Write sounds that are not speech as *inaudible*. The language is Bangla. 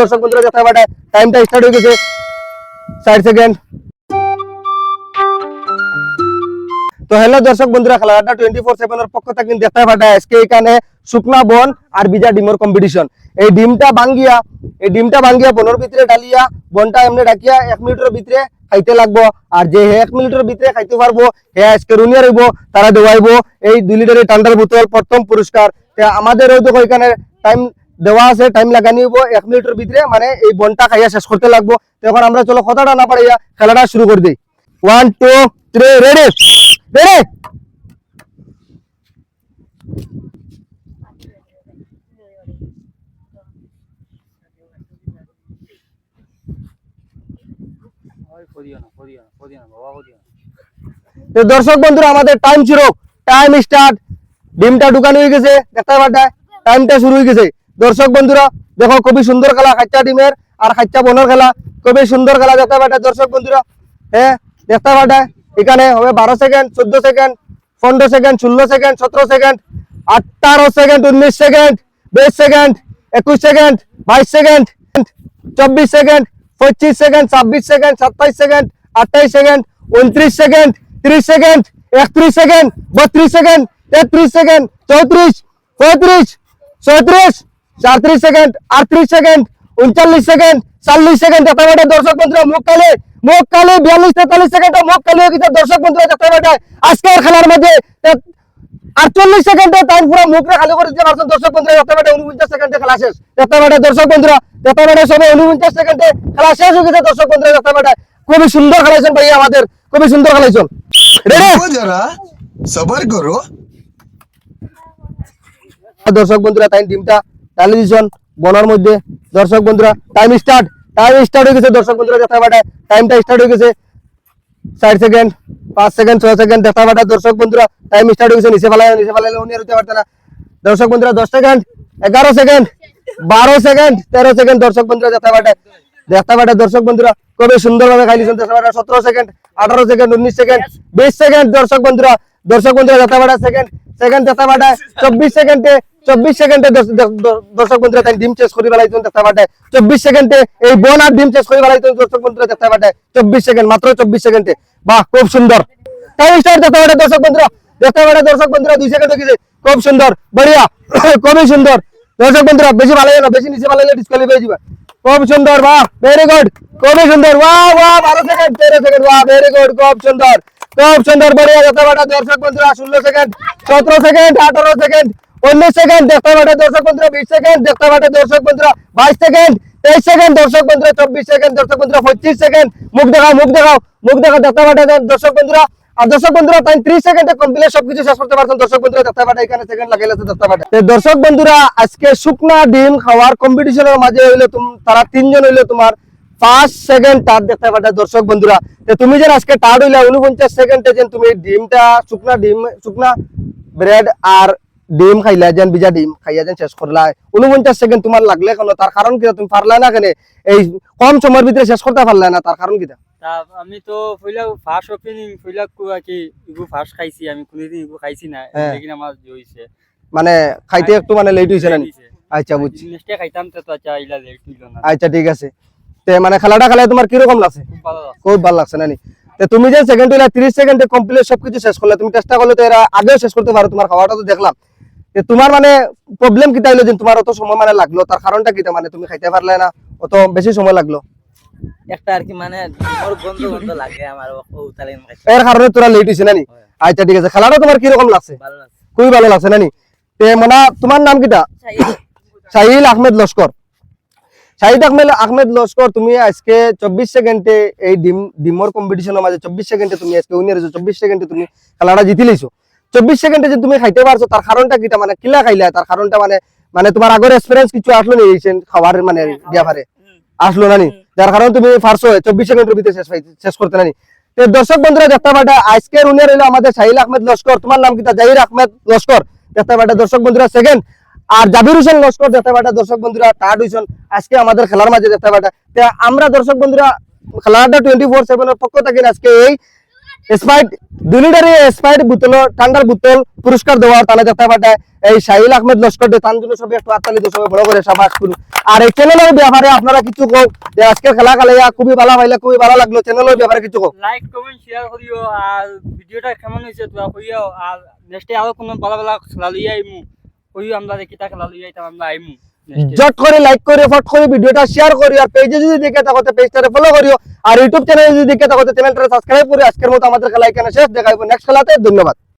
দর্শক বন্ধুরা যথা বাটা টাইমটা স্টার্ট হয়ে গেছে। ষাট সেকেন্ড তো হ্যালো দর্শক বন্ধুরা খেলাটা টোয়েন্টি ফোর সেভেনের পক্ষ থেকে দেখতে পাঠা আজকে এখানে শুকনা বন আর বিজা ডিমর কম্পিটিশন এই ডিমটা ভাঙ্গিয়া, এই ডিমটা ভাঙ্গিয়া বনের ভিতরে ডালিয়া বনটা এমনি ডাকিয়া এক মিনিটের ভিতরে খাইতে লাগবো। আর যে এক মিনিটের ভিতরে খাইতে পারব, হে আজকে রুনিয়া রইব, তারা দেওয়াইবো এই দুই লিটারের ঠান্ডার বোতল প্রথম পুরস্কার। আমাদের এখানে টাইম দেওয়া আছে টাইম লাগানি হইব এক মিনিটের ভিতরে মানে এই বনটা খাইয়া শেষ করতে লাগবো। তখন আমরা চলো কথাটা না পারিয়া খেলাটা শুরু করে দিই। One two three ready ready দর্শক বন্ধুরা, আমাদের টাইম ছিল টাইম স্টার্ট ডিমটা ঢুকানো হয়ে গেছে, দেখতে পাঠায় টাইমটা শুরু হয়ে গেছে। দর্শক বন্ধুরা, দেখো খুবই সুন্দর খেলা খাচ্চা ডিমের আর খাচ্চা বনের খেলা। খুবই সুন্দর খেলা দেখতে পাঠায় দর্শক বন্ধুরা। হ্যাঁ দেখতে পাঠায় এখানে হবে বারো সেকেন্ড, চোদ্দ সেকেন্ড, পনেরো সেকেন্ড, ষোলো সেকেন্ড, সতেরো সেকেন্ড, আঠারো সেকেন্ড, উনিশ সেকেন্ড, বিশ সেকেন্ড, একুশ সেকেন্ড, বাইশ সেকেন্ড, চব্বিশ সেকেন্ড, পঁচিশ সেকেন্ড, ছাব্বিশ সেকেন্ড, সাতাইশ সেকেন্ড, আঠাইশ সেকেন্ড, উনত্রিশ সেকেন্ড, ত্রিশ সেকেন্ড, একত্রিশ সেকেন্ড, বত্রিশ সেকেন্ড, তেত্রিশ সেকেন্ড, চৌত্রিশ, পঁয়ত্রিশ চৌত্রিশ সাঁত্রিশ সেকেন্ড আটত্রিশ সেকেন্ড উনচল্লিশ সেকেন্ড চল্লিশ সেকেন্ড যাতে দর্শক বন্ধুরা মুখ কালে মুখ কালে বিয়াল্লিশ তেতাল্লিশ সেকেন্ড মুখ কালে দর্শক বন্ধুরা যাতে আজকের খেলার মধ্যে আটচল্লিশ সেকেন্ডে টাইম পুরো মুখটা খালি করে দিতে পারছেন দর্শক বন্ধুরা যাতে উনপঞ্চাশ সেকেন্ডে খেলা শেষ। যাতে বেটে দর্শক বন্ধুরা যাতে বেটে সবাই উনপঞ্চাশ সেকেন্ডে খেলা শেষ হয়ে গেছে দর্শক বন্ধুরা যাতে খুবই সুন্দর খেলাইছেন ভাই আমাদের খুবই সুন্দর খেলাইছেন। যারা সবার করো। দর্শক বন্ধুরা তাই ডিমটা ডালি দিয়েছেন বনার মধ্যে। দর্শক বন্ধুরা টাইম স্টার্ট টাইম স্টার্ট হয়ে গেছে, দর্শক বন্ধুরা দেখা পাঠায় টাইমটা স্টার্ট হয়ে গেছে। ষাট সেকেন্ড পাঁচ সেকেন্ড ছয় সেকেন্ড দেখা পাঠায় দর্শক বন্ধুরা টাইম স্টার্ট হয়ে গেছে, নিচে ফেলায় নিচে ফেলাইলে উনি আর হতে পারতে না দর্শক বন্ধুরা, দশ সেকেন্ড এগারো সেকেন্ড বারো সেকেন্ড তেরো সেকেন্ড দর্শক বন্ধুরা দেখা পাঠায় দেখা পাঠায় দর্শক বন্ধুরা, খুবই সুন্দরভাবে খাইলিছেন দেখা পাঠায় সতেরো সেকেন্ড আঠারো সেকেন্ড উনিশ সেকেন্ড বিশ সেকেন্ড দর্শক বন্ধুরা দর্শক বন্ধুরা দেখা পাঠায় সেকেন্ড সেকেন্ড দেখা পাঠায় চব্বিশ সেকেন্ডে চব্বিশ সেকেন্ডে দর্শ- দর্শ- দর্শক বন্ধুরা, তাই ডিম চেস করে বেলাইছেন দেখা পাঠায় চব্বিশ সেকেন্ডে এই বোন আর ডিম চেস করে বেলাইছেন দর্শক বন্ধুরা দেখা পাঠায় চব্বিশ সেকেন্ড, মাত্র চব্বিশ সেকেন্ডে। বাহ, খুব সুন্দর। টাইম স্টার্ট দেখা পাঠায় দর্শক বন্ধুরা, দেখতে পাঠায় দর্শক বন্ধুরা, দুই সেকেন্ড দেখেছে। খুব সুন্দর, বড়িয়া, *coughs* খুবই সুন্দর। দর্শক বন্ধুরা, বেশি ভালো না, বেশি নিচে ভালো ডিসকালিফাই যাবে। খুব সুন্দর, বাহ ভেরি গুড খুবই সুন্দর, বাহ বাহ, বারো সেকেন্ড, তেরো সেকেন্ড, বাহ ভেরি গুড খুব সুন্দর খুব সুন্দর, বড়িয়া, দেখতে পাঠা দর্শক বন্ধুরা, ষোলো সেকেন্ড, সতেরো সেকেন্ড, আঠারো সেকেন্ড উনিশ সেকেন্ড দেখতে পাঠা দর্শক বন্ধুরা বিশ সেকেন্ড দেখতে পাঠা দর্শক বন্ধুরা বাইশ সেকেন্ড তেইশ সেকেন্ড দর্শক বন্ধুরা চব্বিশ সেকেন্ড দর্শক বন্ধুরা পঁচিশ সেকেন্ড মুখ দেখাও মুখ দেখাও মুখ দেখাও দেখতে পাঠা দর্শক বন্ধুরা আর দর্শক বন্ধুরা তাই ত্রিশ সেকেন্ডে কমপ্লিট সবকিছু শেষ করতে পারছেন দর্শক বন্ধুরা দেখতে পাঠা এখানে সেকেন্ড লাগাইলে দেখতে পাঠা তো দর্শক বন্ধুরা আজকে শুকনা ডিম খাওয়ার কম্পিটিশনের মাঝে হইল তুম- তারা তিনজন হইল তোমার পাঁচ সেকেন্ড তার দেখতে পাঠা দর্শক বন্ধুরা তো তুমি যে আজকে টার্ড হইলা উনপঞ্চাশ সেকেন্ডে যেন তুমি ডিমটা শুকনা ডিম শুকনা ব্রেড আর ডিম খাইলা যেন বিজা ডিম খাইয়া যেন শেষ করলা উনপঞ্চাশ সেকেন্ড তোমার লাগলে কেন? তার কারণ কি? তুমি পারলা না কেন? এই কম সময়ের ভিতরে শেষ করতে পারলা না তার কারণ কি? তা আমি তো ফার্স্ট ওপেনিং কুয়া কি ইগু ফার্স্ট খাইছি আমি কোনদিন ইগু খাইছি না হ্যাঁ। লেকিন আমার জইছে মানে খাইতে একটু মানে লেট হয়েছে না? আচ্ছা বুঝছি। নেক্সটে খাইতাম তো আচ্ছা ইলা লেট হইল না। আচ্ছা ঠিক আছে। তে মানে খেলাটা খেলায় তোমার লাগছে? খুব ভালো লাগছে। খুব ভালো লাগছে নানি তে তুমি যে সেকেন্ড হইলা তিরিশ সেকেন্ডে কমপ্লিট সবকিছু শেষ করলে তুমি চেষ্টা করলে তো এরা আগেও শেষ করতে পারো তোমার খাওয়াটা তো দেখলাম। তোমার মানে প্রবলেম কি তাইলো যে তোমার অত সময় মানে লাগল তার কারণটা কি মানে তুমি খাইতে পারলে না অত বেশি সময় লাগল? একটা আর কি মানে মোর গন্ধ গন্ধ লাগে আমার ও তালে এর কারণে তোরা লেট হয়েছে নানি আচ্ছা ঠিক আছে খেলাটা তোমার কীরকম লাগছে ভালো লাগছে খুবই ভালো লাগছে নানি তে মানে তোমার নাম কিটা শাহিল আহমেদ লস্কর শাহিদ আহমেদ আহমেদ লস্কর তুমি আজকে চব্বিশ সেকেন্ডে এই ডিম ডিমর কম্পিটিশনের মাঝে চব্বিশ সেকেন্ডে তুমি আজকে উইনার হয়েছো চব্বিশ সেকেন্ডে তুমি খেলাটা জিতি লইছো চব্বিশ সেকেন্ডে যে তুমি খাইতে পারছ তার কারণটা কিটা মানে কিলা খাইলা? তার কারণটা মানে মানে তোমার আগের এক্সপিরিয়েন্স কিছু আসলো নি খাবার মানে ব্যাপারে? আসলো নানি? যার কারণে তুমি পারছ চব্বিশ সেকেন্ডের ভিতরে শেষ শেষ করতে নানি। তো দর্শক বন্ধুরা দেখতে পাটা আজকের উনিয়ার হইল আমাদের শাহিল আহমেদ লস্কর। তোমার নাম কিটা জাহির আহমেদ লস্কর। দেখতে পাটা দর্শক বন্ধুরা সেকেন্ড আর জাবির হোসেন লস্কর দেখতে পাটা দর্শক বন্ধুরা থার্ড হইছেন। আজকে আমাদের খেলার মাঝে দেখতে পাটা তে আমরা দর্শক বন্ধুরা খেলাটা টোয়েন্টি ফোর সেভেনের পক্ষ থেকে আজকে এই স্পাইট দুই লিটারে স্পাইট বোতল ঠান্ডার বোতল পুরস্কার দেওয়ার পাঠায় এই শাহিল আহমেদ লস্কর জন্য একটু আত্মালি বড় করে সাবাস আর এই চ্যানেলের ব্যাপারে আপনারা কিছু কো যে আজকে খেলা খেলে খুবই ভালো পাইলে, খুবই ভালো লাগল চ্যানেলের ব্যাপারে কিছু কো লাইক কমেন্ট শেয়ার করিও আর ভিডিওটা কেমন হয়েছে তোরা কইও আর নেক্সটে আরও কোনো ভালো ভালো খেলা লইয়া আইমু কইও আমরা কিতা খেলা লইয়া আইতাম, আমরা আইমু। জট করে লাইক করে ফট করে ভিডিওটা শেয়ার করি আর পেজে যদি দেখে থাকো পেজটারে ফলো করিও। আর ইউটিউব চ্যানেলে যদি দেখে থাকো চ্যানেলটা সাবস্ক্রাইব করি আজকের মতো আমাদের খেলা এখানে শেষ দেখাবো নেক্সট খেলাতে ধন্যবাদ।